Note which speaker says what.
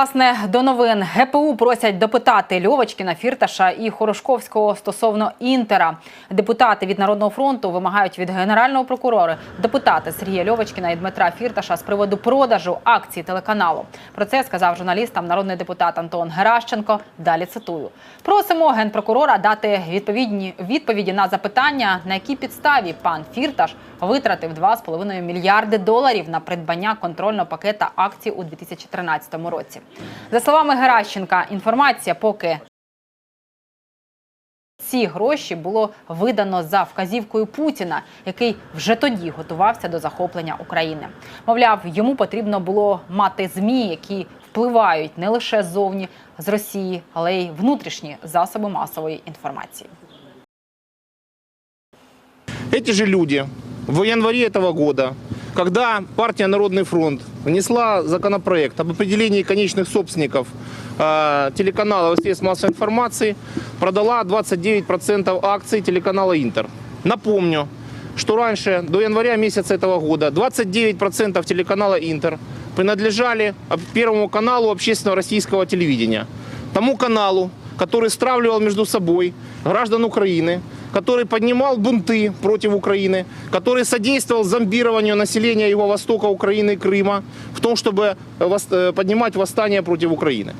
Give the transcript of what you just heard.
Speaker 1: власне до новин ГПУ просять допитати Льовочкіна, Фірташа і Хорошковського стосовно інтера. Депутати від Народного фронту вимагають від генерального прокурора допитати Сергія Льовочкіна і Дмитра Фірташа з приводу продажу акцій телеканалу. Про це сказав журналістам народний депутат Антон Геращенко. Далі цитую: просимо генпрокурора дати відповідні відповіді на запитання, на якій підставі пан Фірташ витратив 2,5 мільярди доларів на придбання контрольного пакета акцій у 2013 році. За словами Геращенка, інформація поки ці гроші було видано за вказівкою Путіна, який вже тоді готувався до захоплення України. Мовляв, йому потрібно було мати змі, які впливають не лише ззовні з Росії, але й внутрішні засоби масової інформації.
Speaker 2: Эти же люди в январе этого года, когда партия Народный фронт внесла законопроект об определении конечных собственников э, телеканалов и средств массовой информации, продала 29% акций телеканала Интер. Напомню, что раньше, до января месяца этого года, 29% телеканала Интер принадлежали Первому каналу общественного российского телевидения. Тому каналу, который стравливал между собой граждан Украины, который поднимал бунты против Украины, который содействовал зомбированию населения его востока Украины и Крыма в том, чтобы э, вос- э, поднимать восстание против Украины.